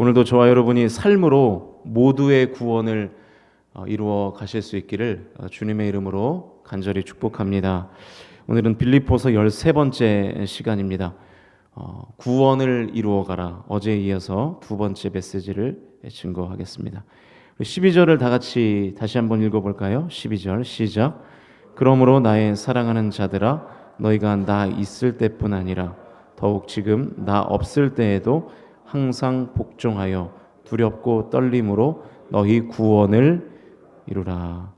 오늘도 저와 여러분이 삶으로 모두의 구원을 어, 이루어 가실 수 있기를 어, 주님의 이름으로 간절히 축복합니다. 오늘은 빌립보서 13번째 시간입니다. 어, 구원을 이루어 가라. 어제에 이어서 두 번째 메시지를 증거하겠습니다. 12절을 다 같이 다시 한번 읽어 볼까요? 12절 시작. 그러므로 나의 사랑하는 자들아 너희가 나 있을 때뿐 아니라 더욱 지금 나 없을 때에도 항상 복종하여 두렵고 떨림으로 너희 구원을 이루라.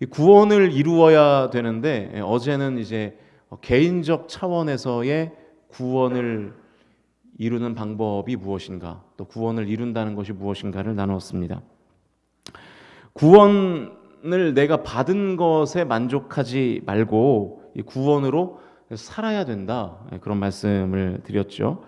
이 구원을 이루어야 되는데 예, 어제는 이제 개인적 차원에서의 구원을 이루는 방법이 무엇인가, 또 구원을 이룬다는 것이 무엇인가를 나누었습니다. 구원을 내가 받은 것에 만족하지 말고 이 구원으로 살아야 된다. 예, 그런 말씀을 드렸죠.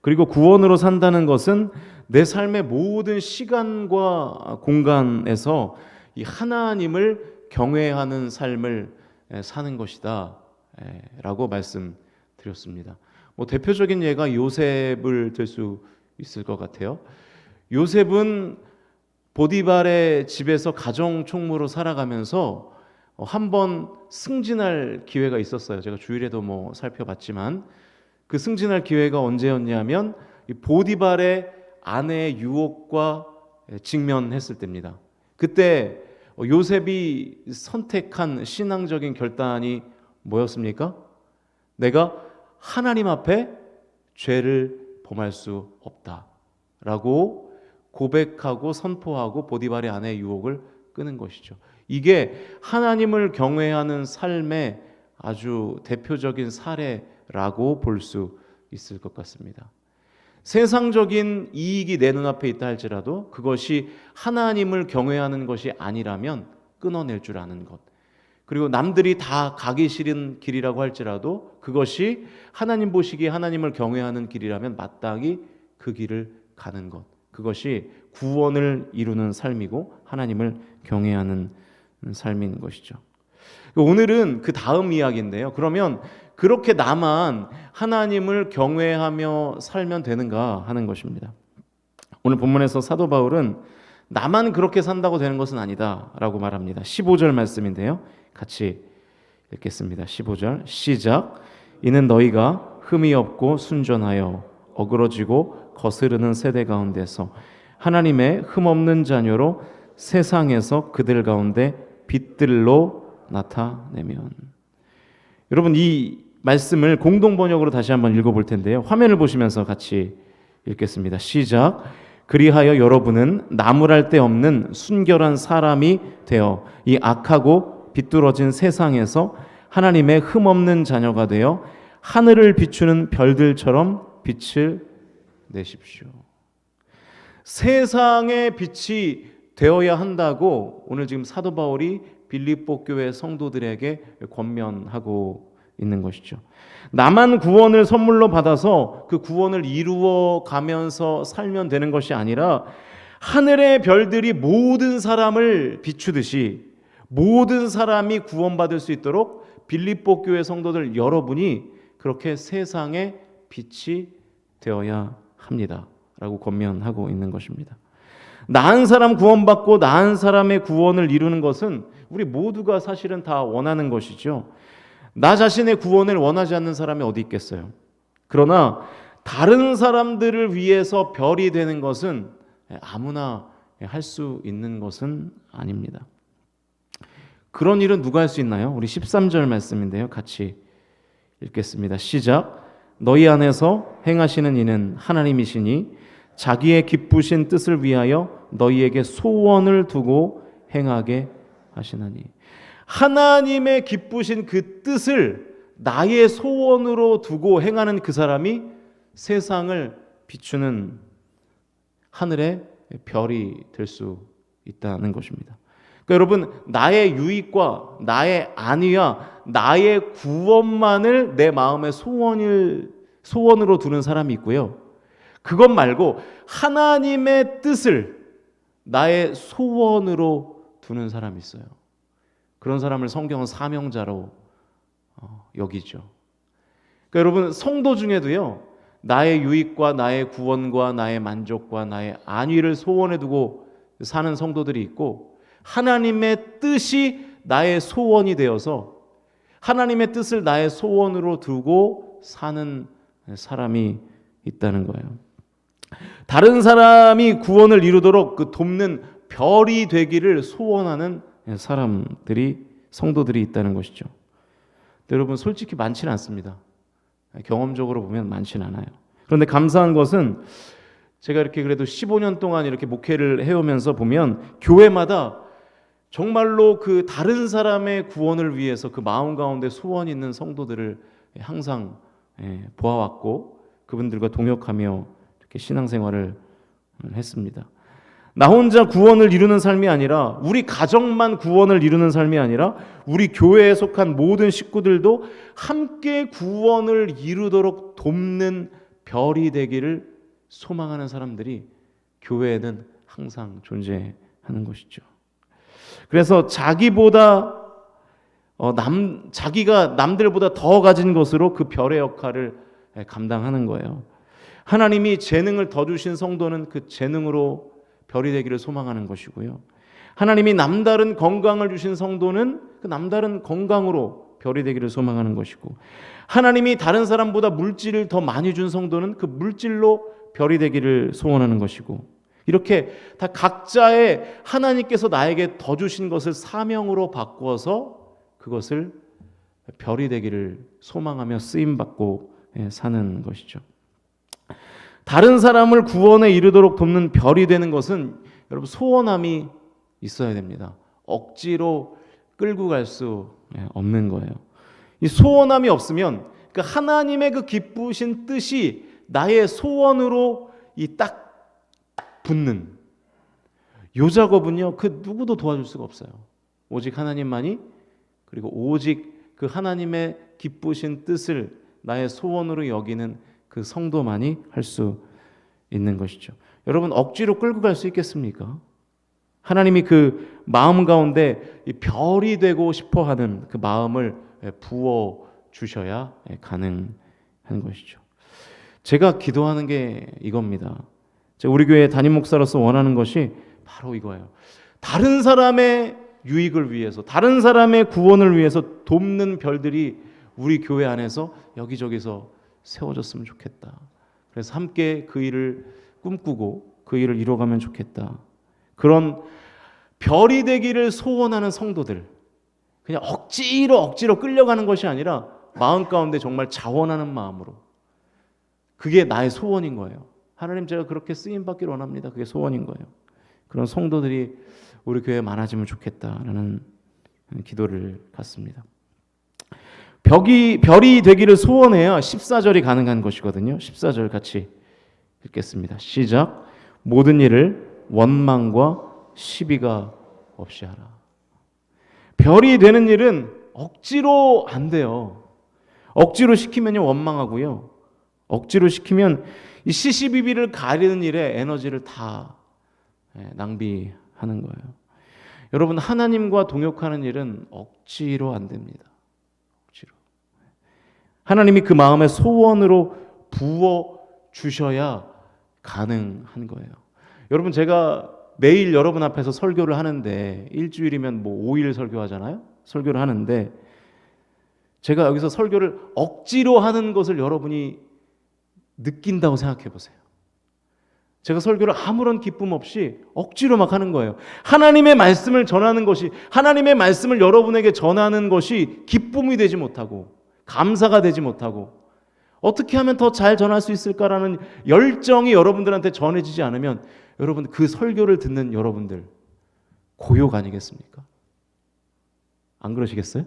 그리고 구원으로 산다는 것은 내 삶의 모든 시간과 공간에서 이 하나님을 경외하는 삶을 예, 사는 것이다. 예, 라고 말씀드렸습니다. 뭐 대표적인 예가 요셉을 들 수 있을 것 같아요. 요셉은 보디발의 집에서 가정 총무로 살아가면서 어, 한번 승진할 기회가 있었어요. 제가 주일에도 뭐 살펴봤지만 그 승진할 기회가 언제였냐면 이 보디발의 아내의 유혹과 직면했을 때입니다. 그때 어, 요셉이 선택한 신앙적인 결단이 뭐였습니까? 내가 하나님 앞에 죄를 범할 수 없다라고 고백하고 선포하고 보디발의 아내의 유혹을 끄는 것이죠. 이게 하나님을 경외하는 삶의 아주 대표적인 사례 라고 볼 수 있을 것 같습니다. 세상적인 이익이 내 눈앞에 있다 할지라도 그것이 하나님을 경외하는 것이 아니라면 끊어낼 줄 아는 것. 그리고 남들이 다 가기 싫은 길이라고 할지라도 그것이 하나님 보시기에 하나님을 경외하는 길이라면 마땅히 그 길을 가는 것. 그것이 구원을 이루는 삶이고 하나님을 경외하는 삶인 것이죠. 오늘은 그 다음 이야기인데요. 그러면 그렇게 나만 하나님을 경외하며 살면 되는가 하는 것입니다. 오늘 본문에서 사도 바울은 나만 그렇게 산다고 되는 것은 아니다라고 말합니다. 15절 말씀인데요. 같이 읽겠습니다. 15절 시작. 이는 너희가 흠이 없고 순전하여 어그러지고 거스르는 세대 가운데서 하나님의 흠 없는 자녀로 세상에서 그들 가운데 빛들로 나타내면 여러분 이 말씀을 공동 번역으로 다시 한번 읽어 볼 텐데요. 화면을 보시면서 같이 읽겠습니다. 시작. 그리하여 여러분은 나무랄 데 없는 순결한 사람이 되어 이 악하고 비뚤어진 세상에서 하나님의 흠 없는 자녀가 되어 하늘을 비추는 별들처럼 빛을 내십시오. 세상의 빛이 되어야 한다고 오늘 지금 사도 바울이 빌립보 교회 성도들에게 권면하고 있는 것이죠. 나만 구원을 선물로 받아서 그 구원을 이루어 가면서 살면 되는 것이 아니라 하늘의 별들이 모든 사람을 비추듯이 모든 사람이 구원받을 수 있도록 빌립보 교회 성도들 여러분이 그렇게 세상의 빛이 되어야 합니다. 라고 권면하고 있는 것입니다. 나은 사람 구원받고 나은 사람의 구원을 이루는 것은 우리 모두가 사실은 다 원하는 것이죠. 나 자신의 구원을 원하지 않는 사람이 어디 있겠어요? 그러나 다른 사람들을 위해서 별이 되는 것은 아무나 할 수 있는 것은 아닙니다. 그런 일은 누가 할 수 있나요? 우리 13절 말씀인데요. 같이 읽겠습니다. 시작. 너희 안에서 행하시는 이는 하나님이시니 자기의 기쁘신 뜻을 위하여 너희에게 소원을 두고 행하게 하시나니 하나님의 기쁘신 그 뜻을 나의 소원으로 두고 행하는 그 사람이 세상을 비추는 하늘의 별이 될 수 있다는 것입니다. 그러니까 여러분 나의 유익과 나의 안위와 나의 구원만을 내 마음의 소원을 소원으로 두는 사람이 있고요. 그것 말고 하나님의 뜻을 나의 소원으로 두는 사람이 있어요. 그런 사람을 성경은 사명자로 어, 여기죠. 그러니까 여러분 성도 중에도요. 나의 유익과 나의 구원과 나의 만족과 나의 안위를 소원해 두고 사는 성도들이 있고 하나님의 뜻이 나의 소원이 되어서 하나님의 뜻을 나의 소원으로 두고 사는 사람이 있다는 거예요. 다른 사람이 구원을 이루도록 그 돕는 별이 되기를 소원하는 사람들이 성도들이 있다는 것이죠. 여러분 솔직히 많지는 않습니다. 경험적으로 보면 많지는 않아요. 그런데 감사한 것은 제가 이렇게 그래도 15년 동안 이렇게 목회를 해오면서 보면 교회마다 정말로 그 다른 사람의 구원을 위해서 그 마음 가운데 소원 있는 성도들을 항상 예, 보아왔고 그분들과 동역하며 이렇게 신앙생활을 했습니다. 나 혼자 구원을 이루는 삶이 아니라 우리 가정만 구원을 이루는 삶이 아니라 우리 교회에 속한 모든 식구들도 함께 구원을 이루도록 돕는 별이 되기를 소망하는 사람들이 교회에는 항상 존재하는 것이죠. 그래서 자기보다 어, 남 자기가 남들보다 더 가진 것으로 그 별의 역할을 감당하는 거예요. 하나님이 재능을 더 주신 성도는 그 재능으로 별이 되기를 소망하는 것이고요. 하나님이 남다른 건강을 주신 성도는 그 남다른 건강으로 별이 되기를 소망하는 것이고 하나님이 다른 사람보다 물질을 더 많이 준 성도는 그 물질로 별이 되기를 소원하는 것이고 이렇게 다 각자의 하나님께서 나에게 더 주신 것을 사명으로 바꾸어서 그것을 별이 되기를 소망하며 쓰임 받고 예, 사는 것이죠. 다른 사람을 구원에 이르도록 돕는 별이 되는 것은 여러분 소원함이 있어야 됩니다. 억지로 끌고 갈수 예, 없는 거예요. 이 소원함이 없으면 그 하나님의 그 기쁘신 뜻이 나의 소원으로 이 딱 붙는 요 작업은요 그 누구도 도와줄 수가 없어요. 오직 하나님만이 그리고 오직 그 하나님의 기쁘신 뜻을 나의 소원으로 여기는 그 성도만이 할 수 있는 것이죠. 여러분 억지로 끌고 갈 수 있겠습니까? 하나님이 그 마음 가운데 별이 되고 싶어 하는 그 마음을 부어 주셔야 가능한 것이죠. 제가 기도하는 게 이겁니다. 우리 교회 담임 목사로서 원하는 것이 바로 이거예요. 다른 사람의 유익을 위해서, 다른 사람의 구원을 위해서 돕는 별들이 우리 교회 안에서 여기저기서 세워졌으면 좋겠다. 그래서 함께 그 일을 꿈꾸고 그 일을 이뤄가면 좋겠다. 그런 별이 되기를 소원하는 성도들. 그냥 억지로 억지로 끌려가는 것이 아니라 마음 가운데 정말 자원하는 마음으로. 그게 나의 소원인 거예요. 하나님 제가 그렇게 쓰임 받기를 원합니다. 그게 소원인 거예요. 그런 성도들이 우리 교회에 많아지면 좋겠다라는 기도를 갖습니다. 벽이 별이 되기를 소원해야 14절이 가능한 것이거든요. 14절 같이 읽겠습니다. 시작. 모든 일을 원망과 시비가 없이 하라. 별이 되는 일은 억지로 안 돼요. 억지로 시키면요 원망하고요. 억지로 시키면 이 시시비비를 가리는 일에 에너지를 다 예, 낭비하는 거예요. 여러분 하나님과 동역하는 일은 억지로 안 됩니다. 하나님이 그 마음의 소원으로 부어 주셔야 가능한 거예요. 여러분 제가 매일 여러분 앞에서 설교를 하는데 일주일이면 뭐 5일 설교하잖아요. 설교를 하는데 제가 여기서 설교를 억지로 하는 것을 여러분이 느낀다고 생각해 보세요. 제가 설교를 아무런 기쁨 없이 억지로 막 하는 거예요. 하나님의 말씀을 전하는 것이 하나님의 말씀을 여러분에게 전하는 것이 기쁨이 되지 못하고 감사가 되지 못하고 어떻게 하면 더 잘 전할 수 있을까라는 열정이 여러분들한테 전해지지 않으면 여러분 그 설교를 듣는 여러분들 고욕 아니겠습니까? 안 그러시겠어요?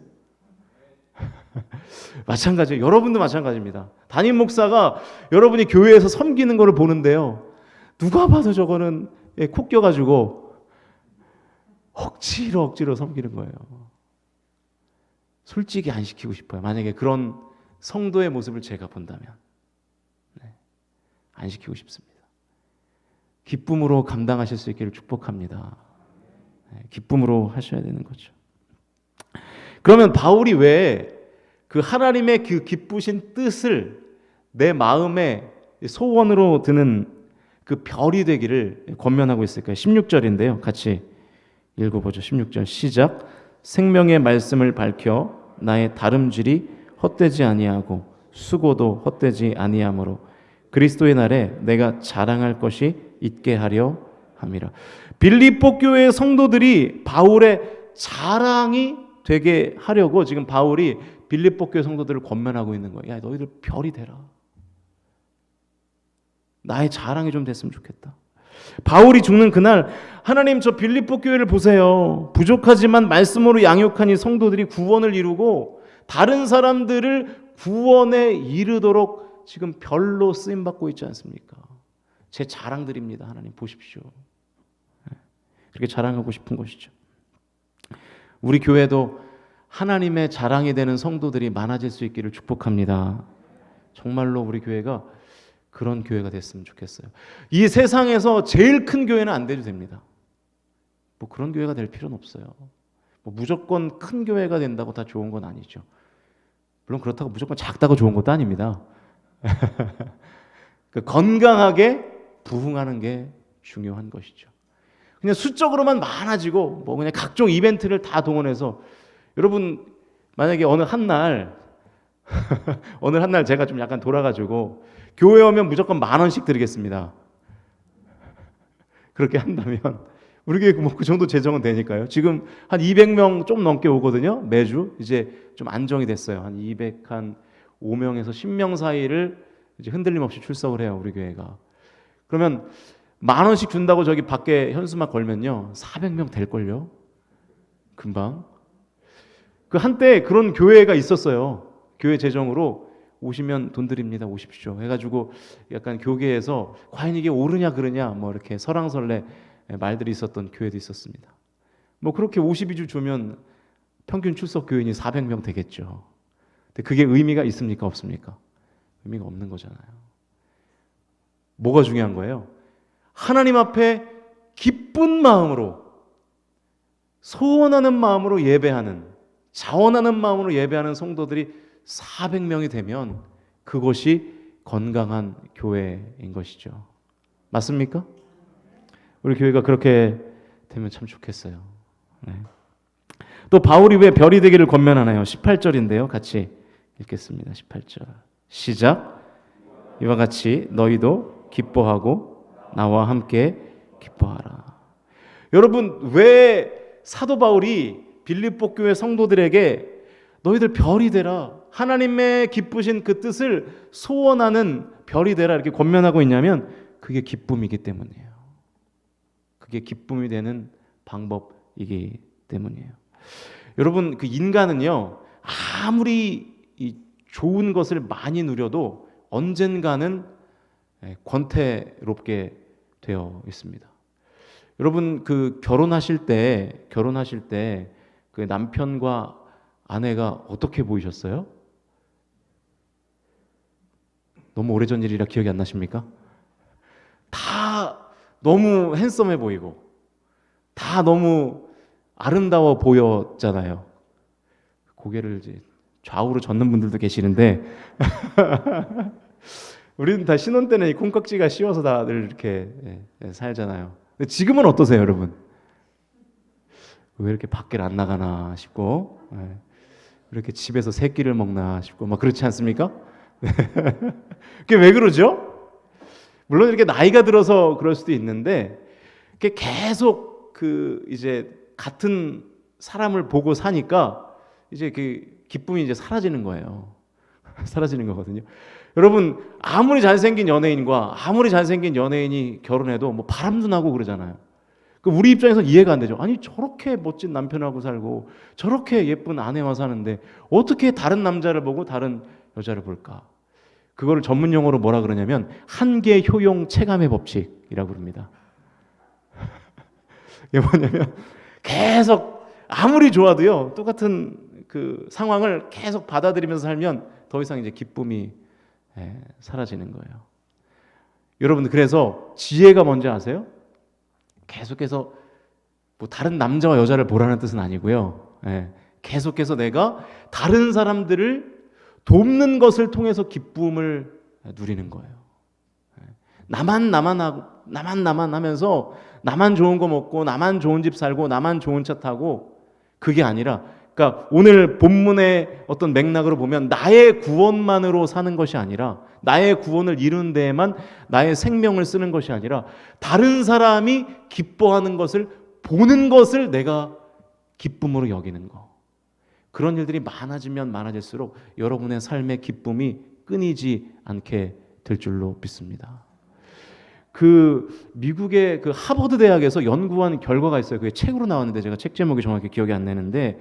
마찬가지예요. 여러분도 마찬가지입니다. 담임 목사가 여러분이 교회에서 섬기는 것을 보는데요. 누가 봐도 저거는 예, 콕 껴가지고 억지로 억지로 섬기는 거예요. 솔직히 안 시키고 싶어요. 만약에 그런 성도의 모습을 제가 본다면 네, 안 시키고 싶습니다. 기쁨으로 감당하실 수 있기를 축복합니다. 네, 기쁨으로 하셔야 되는 거죠. 그러면 바울이 왜 그 하나님의 그 기쁘신 뜻을 내 마음에 소원으로 드는 그 별이 되기를 권면하고 있을까요? 16절인데요. 같이 읽어보죠. 16절 시작. 생명의 말씀을 밝혀 나의 다름질이 헛되지 아니하고 수고도 헛되지 아니하므로 그리스도의 날에 내가 자랑할 것이 있게 하려 함이라. 빌립보 교회 성도들이 바울의 자랑이 되게 하려고 지금 바울이 빌립보 교회 성도들을 권면하고 있는 거예요. 야, 너희들 별이 되라. 나의 자랑이 좀 됐으면 좋겠다. 바울이 죽는 그날 하나님 저 빌립보 교회를 보세요. 부족하지만 말씀으로 양육하니 성도들이 구원을 이루고 다른 사람들을 구원에 이르도록 지금 별로 쓰임 받고 있지 않습니까? 제 자랑들입니다. 하나님 보십시오. 네. 그렇게 자랑하고 싶은 것이죠. 우리 교회도 하나님의 자랑이 되는 성도들이 많아질 수 있기를 축복합니다. 정말로 우리 교회가 그런 교회가 됐으면 좋겠어요. 이 세상에서 제일 큰 교회는 안 돼도 됩니다. 뭐 그런 교회가 될 필요는 없어요. 뭐 무조건 큰 교회가 된다고 다 좋은 건 아니죠. 물론 그렇다고 무조건 작다고 좋은 것도 아닙니다. 그 건강하게 부흥하는 게 중요한 것이죠. 그냥 수적으로만 많아지고 뭐 그냥 각종 이벤트를 다 동원해서 여러분 만약에 어느 한 날 어느 한 날 제가 좀 약간 돌아가지고 교회 오면 무조건 만 원씩 드리겠습니다. 그렇게 한다면 우리 교회 뭐 그 정도 재정은 되니까요. 지금 한 200명 좀 넘게 오거든요. 매주 이제 좀 안정이 됐어요. 한 200, 한 5명에서 10명 사이를 이제 흔들림 없이 출석을 해요. 우리 교회가. 그러면 만 원씩 준다고 저기 밖에 현수막 걸면요. 400명 될 걸요. 금방. 그 한때 그런 교회가 있었어요. 교회 재정으로 오시면 돈 드립니다. 오십시오. 해가지고 약간 교계에서 과연 이게 옳으냐 그러냐 뭐 이렇게 설왕설래 말들이 있었던 교회도 있었습니다. 뭐 그렇게 52주 주면 평균 출석 교인이 400명 되겠죠. 근데 그게 의미가 있습니까 없습니까? 의미가 없는 거잖아요. 뭐가 중요한 거예요? 하나님 앞에 기쁜 마음으로 소원하는 마음으로 예배하는 자원하는 마음으로 예배하는 성도들이 400명이 되면 그것이 건강한 교회인 것이죠. 맞습니까? 우리 교회가 그렇게 되면 참 좋겠어요. 네. 또 바울이 왜 별이 되기를 권면하나요? 18절인데요. 같이 읽겠습니다. 18절. 시작. 이와 같이 너희도 기뻐하고 나와 함께 기뻐하라. 여러분 왜 사도 바울이 빌립보 교회 성도들에게 너희들 별이 되라. 하나님의 기쁘신 그 뜻을 소원하는 별이 되라 이렇게 권면하고 있냐면 그게 기쁨이기 때문이에요. 그게 기쁨이 되는 방법이기 때문이에요. 여러분 그 인간은요 아무리 좋은 것을 많이 누려도 언젠가는 예, 권태롭게 되어 있습니다. 여러분 그 결혼하실 때 결혼하실 때 그 남편과 아내가 어떻게 보이셨어요? 너무 오래전 일이라 기억이 안 나십니까? 다 너무 핸섬해 보이고 다 너무 아름다워 보였잖아요. 고개를 이제 좌우로 젓는 분들도 계시는데 우리는 다 신혼 때는 이 콩깍지가 씌워서 다들 이렇게 예, 살잖아요. 근데 지금은 어떠세요, 여러분? 왜 이렇게 밖을 안 나가나 싶고 예, 이렇게 집에서 새끼를 먹나 싶고 막 그렇지 않습니까? 그게 왜 그러죠? 물론 이렇게 나이가 들어서 그럴 수도 있는데 계속 그 이제 같은 사람을 보고 사니까 이제 그 기쁨이 이제 사라지는 거예요. 사라지는 거거든요. 여러분 아무리 잘생긴 연예인과 아무리 잘생긴 연예인이 결혼해도 뭐 바람도 나고 그러잖아요. 그 우리 입장에서 이해가 안 되죠. 아니 저렇게 멋진 남편하고 살고 저렇게 예쁜 아내와 사는데 어떻게 다른 남자를 보고 다른 여자를 볼까? 그거를 전문 용어로 뭐라 그러냐면 한계 효용 체감의 법칙이라고 그럽니다. 이게 뭐냐면 계속 아무리 좋아도요 똑같은 그 상황을 계속 받아들이면서 살면 더 이상 이제 기쁨이 예, 사라지는 거예요. 여러분 그래서 지혜가 뭔지 아세요? 계속해서 뭐 다른 남자와 여자를 보라는 뜻은 아니고요. 예, 계속해서 내가 다른 사람들을 돕는 것을 통해서 기쁨을 누리는 거예요. 나만 나만 하고 나만 나만 하면서 나만 좋은 거 먹고 나만 좋은 집 살고 나만 좋은 차 타고 그게 아니라 그러니까 오늘 본문의 어떤 맥락으로 보면 나의 구원만으로 사는 것이 아니라 나의 구원을 이루는 데에만 나의 생명을 쓰는 것이 아니라 다른 사람이 기뻐하는 것을 보는 것을 내가 기쁨으로 여기는 거. 그런 일들이 많아지면 많아질수록 여러분의 삶의 기쁨이 끊이지 않게 될 줄로 믿습니다. 그 미국의 그 하버드 대학에서 연구한 결과가 있어요. 그게 책으로 나왔는데 제가 책 제목이 정확히 기억이 안 나는데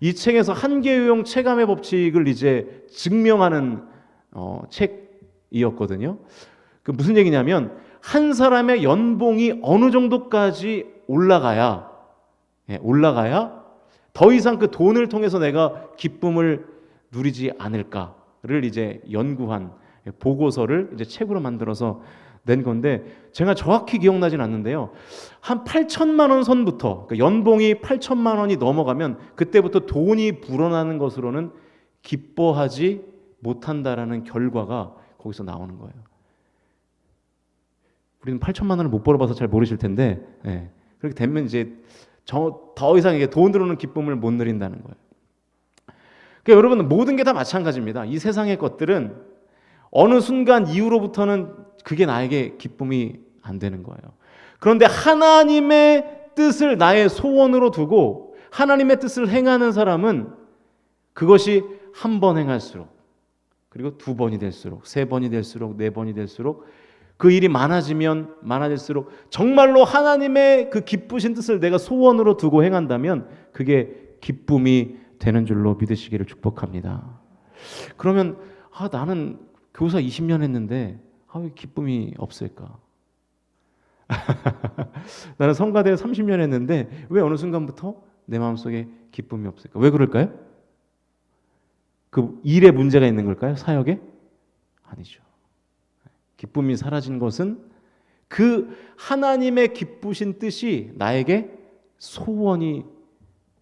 이 책에서 한계 유형 체감의 법칙을 이제 증명하는 어, 책이었거든요. 그 무슨 얘기냐면 한 사람의 연봉이 어느 정도까지 올라가야 예, 올라가야 더 이상 그 돈을 통해서 내가 기쁨을 누리지 않을까를 이제 연구한 보고서를 이제 책으로 만들어서 낸 건데 제가 정확히 기억나진 않는데요. 한 8천만 원 선부터 그러니까 연봉이 8천만 원이 넘어가면 그때부터 돈이 불어나는 것으로는 기뻐하지 못한다라는 결과가 거기서 나오는 거예요. 우리는 8천만 원을 못 벌어봐서 잘 모르실 텐데 예. 그렇게 되면 이제 저, 더 이상 이게 돈 들어오는 기쁨을 못 누린다는 거예요. 그러니까 여러분 모든 게 다 마찬가지입니다. 이 세상의 것들은 어느 순간 이후로부터는 그게 나에게 기쁨이 안 되는 거예요. 그런데 하나님의 뜻을 나의 소원으로 두고 하나님의 뜻을 행하는 사람은 그것이 한 번 행할수록 그리고 두 번이 될수록 세 번이 될수록 네 번이 될수록 그 일이 많아지면 많아질수록 정말로 하나님의 그 기쁘신 뜻을 내가 소원으로 두고 행한다면 그게 기쁨이 되는 줄로 믿으시기를 축복합니다. 그러면 아, 나는 교사 20년 했는데 아, 왜 기쁨이 없을까? 나는 성가대 30년 했는데 왜 어느 순간부터 내 마음속에 기쁨이 없을까? 왜 그럴까요? 그 일에 문제가 있는 걸까요? 사역에? 아니죠. 기쁨이 사라진 것은 그 하나님의 기쁘신 뜻이 나에게 소원이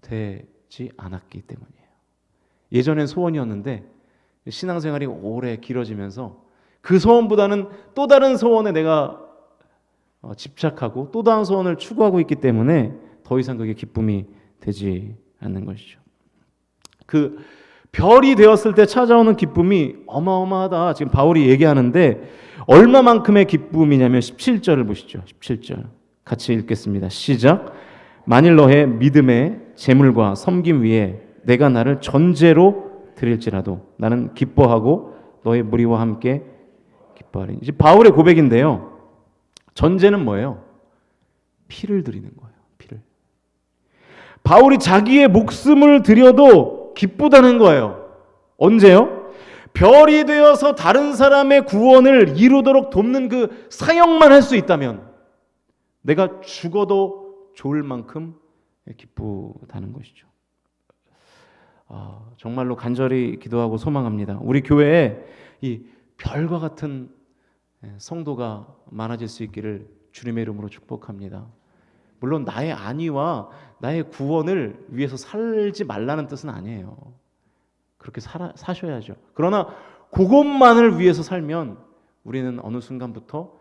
되지 않았기 때문이에요. 예전엔 소원이었는데 신앙생활이 오래 길어지면서 그 소원보다는 또 다른 소원에 내가 어, 집착하고 또 다른 소원을 추구하고 있기 때문에 더 이상 그게 기쁨이 되지 않는 것이죠. 그 별이 되었을 때 찾아오는 기쁨이 어마어마하다. 지금 바울이 얘기하는데 얼마만큼의 기쁨이냐면 17절을 보시죠. 17절. 같이 읽겠습니다. 시작. 만일 너의 믿음의 재물과 섬김 위에 내가 나를 전제로 드릴지라도 나는 기뻐하고 너의 무리와 함께 기뻐하리. 이제 바울의 고백인데요. 전제는 뭐예요? 피를 드리는 거예요. 피를. 바울이 자기의 목숨을 드려도 기쁘다는 거예요. 언제요? 별이 되어서 다른 사람의 구원을 이루도록 돕는 그 사역만 할 수 있다면 내가 죽어도 좋을 만큼 기쁘다는 것이죠. 아, 정말로 간절히 기도하고 소망합니다. 우리 교회에 이 별과 같은 성도가 많아질 수 있기를 주님의 이름으로 축복합니다. 물론 나의 안위와 나의 구원을 위해서 살지 말라는 뜻은 아니에요. 그렇게 살아, 사셔야죠. 그러나 그것만을 위해서 살면 우리는 어느 순간부터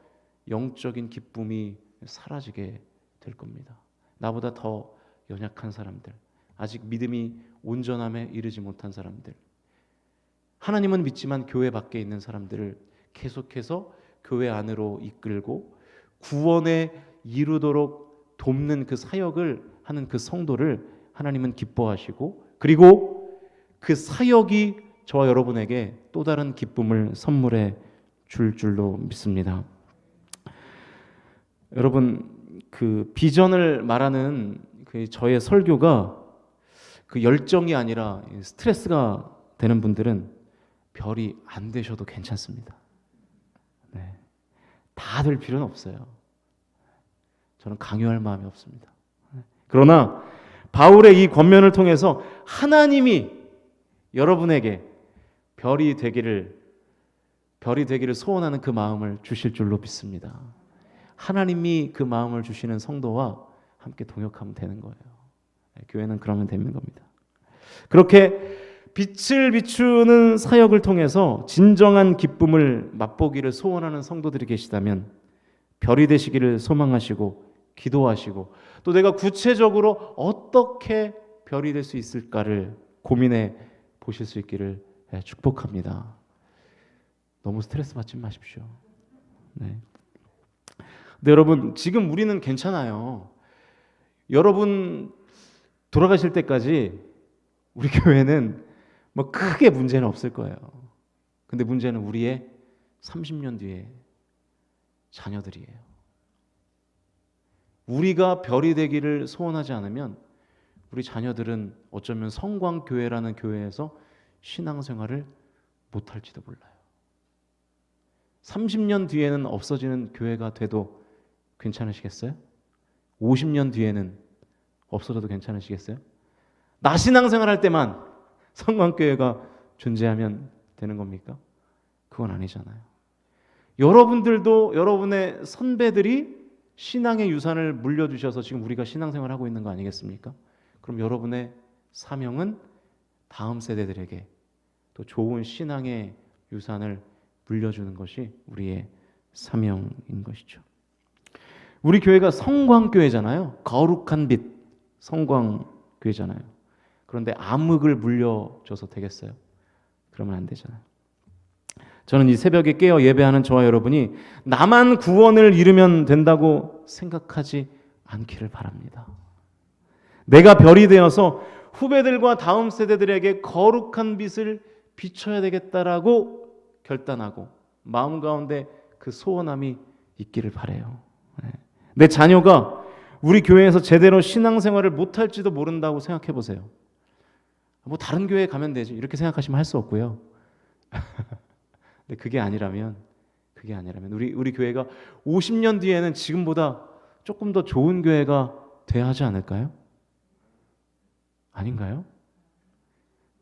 영적인 기쁨이 사라지게 될 겁니다. 나보다 더 연약한 사람들, 아직 믿음이 온전함에 이르지 못한 사람들, 하나님은 믿지만 교회 밖에 있는 사람들을 계속해서 교회 안으로 이끌고 구원에 이루도록 돕는 그 사역을 하는 그 성도를 하나님은 기뻐하시고 그리고 그 사역이 저와 여러분에게 또 다른 기쁨을 선물해 줄 줄로 믿습니다. 여러분 그 비전을 말하는 그 저의 설교가 그 열정이 아니라 스트레스가 되는 분들은 별이 안 되셔도 괜찮습니다. 네. 다 될 필요는 없어요. 저는 강요할 마음이 없습니다. 그러나 바울의 이 권면을 통해서 하나님이 여러분에게 별이 되기를 별이 되기를 소원하는 그 마음을 주실 줄로 믿습니다. 하나님이 그 마음을 주시는 성도와 함께 동역하면 되는 거예요. 네, 교회는 그러면 되는 겁니다. 그렇게 빛을 비추는 사역을 통해서 진정한 기쁨을 맛보기를 소원하는 성도들이 계시다면 별이 되시기를 소망하시고 기도하시고 또 내가 구체적으로 어떻게 별이 될 수 있을까를 고민해 보실 수 있기를 예, 축복합니다. 너무 스트레스 받지 마십시오. 네. 근데 여러분 지금 우리는 괜찮아요. 여러분 돌아가실 때까지 우리 교회는 뭐 크게 문제는 없을 거예요. 근데 문제는 우리의 30년 뒤에 자녀들이에요. 우리가 별이 되기를 소원하지 않으면 우리 자녀들은 어쩌면 성광교회라는 교회에서 신앙생활을 못할지도 몰라요. 30년 뒤에는 없어지는 교회가 돼도 괜찮으시겠어요? 50년 뒤에는 없어져도 괜찮으시겠어요? 나 신앙생활 할 때만 성광교회가 존재하면 되는 겁니까? 그건 아니잖아요. 여러분들도 여러분의 선배들이 신앙의 유산을 물려주셔서 지금 우리가 신앙생활 하고 있는 거 아니겠습니까? 그럼 여러분의 사명은 다음 세대들에게 또 좋은 신앙의 유산을 물려주는 것이 우리의 사명인 것이죠. 우리 교회가 성광교회잖아요. 거룩한 빛 성광교회잖아요. 그런데 암흑을 물려줘서 되겠어요? 그러면 안 되잖아요. 저는 이 새벽에 깨어 예배하는 저와 여러분이 나만 구원을 이루면 된다고 생각하지 않기를 바랍니다. 내가 별이 되어서 후배들과 다음 세대들에게 거룩한 빛을 비춰야 되겠다라고 결단하고 마음 가운데 그 소원함이 있기를 바래요. 네. 내 자녀가 우리 교회에서 제대로 신앙생활을 못할지도 모른다고 생각해 보세요. 뭐 다른 교회 가면 되지 이렇게 생각하시면 할 수 없고요. 근데 그게 아니라면 그게 아니라면 우리 우리 교회가 50년 뒤에는 지금보다 조금 더 좋은 교회가 돼야 하지 않을까요? 아닌가요?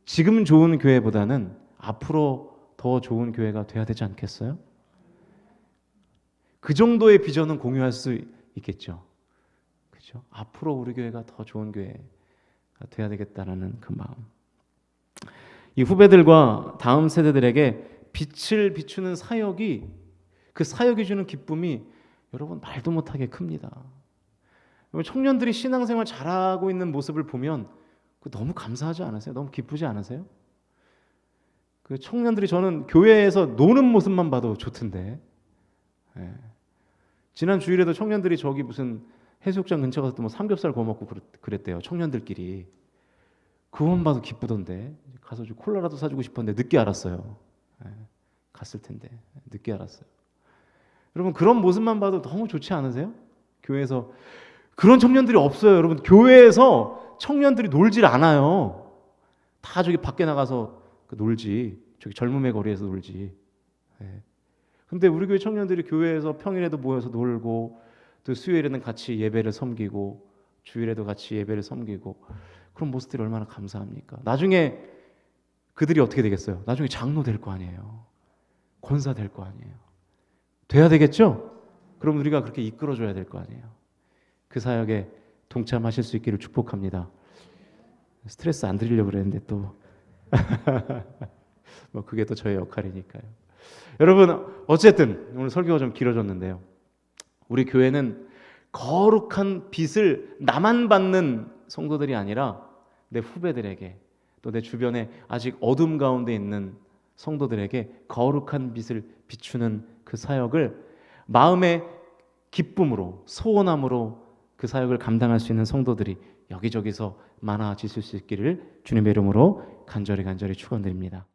지금 좋은 교회보다는 앞으로 더 좋은 교회가 돼야 되지 않겠어요? 그 정도의 비전은 공유할 수 있겠죠. 그죠? 앞으로 우리 교회가 더 좋은 교회가 돼야 되겠다라는 그 마음. 이 후배들과 다음 세대들에게 빛을 비추는 사역이 그 사역이 주는 기쁨이 여러분 말도 못하게 큽니다. 청년들이 신앙생활 잘하고 있는 모습을 보면 너무 감사하지 않으세요? 너무 기쁘지 않으세요? 그 청년들이 저는 교회에서 노는 모습만 봐도 좋던데. 예. 지난 주일에도 청년들이 저기 무슨 해수욕장 근처 가서 뭐 삼겹살 구워 먹고 그랬대요. 청년들끼리. 그것만 봐도 기쁘던데. 가서 좀 콜라라도 사주고 싶었는데 늦게 알았어요. 예. 갔을 텐데 늦게 알았어요. 여러분 그런 모습만 봐도 너무 좋지 않으세요? 교회에서 그런 청년들이 없어요. 여러분 교회에서 청년들이 놀질 않아요. 다 저기 밖에 나가서 그 놀지. 저기 젊음의 거리에서 놀지. 예. 근데 우리 교회 청년들이 교회에서 평일에도 모여서 놀고 또 수요일에는 같이 예배를 섬기고 주일에도 같이 예배를 섬기고 그런 모습들이 얼마나 감사합니까? 나중에 그들이 어떻게 되겠어요? 나중에 장로 될 거 아니에요. 권사 될 거 아니에요. 돼야 되겠죠? 그럼 우리가 그렇게 이끌어 줘야 될 거 아니에요. 그 사역에 동참하실 수 있기를 축복합니다. 스트레스 안 드리려고 그랬는데 또 뭐 그게 또 저의 역할이니까요. 여러분 어쨌든 오늘 설교가 좀 길어졌는데요. 우리 교회는 거룩한 빛을 나만 받는 성도들이 아니라 내 후배들에게 또 내 주변에 아직 어둠 가운데 있는 성도들에게 거룩한 빛을 비추는 그 사역을 마음의 기쁨으로 소원함으로 그 사역을 감당할 수 있는 성도들이 여기저기서 많아지실 수 있기를 주님의 이름으로 간절히 간절히 축원드립니다.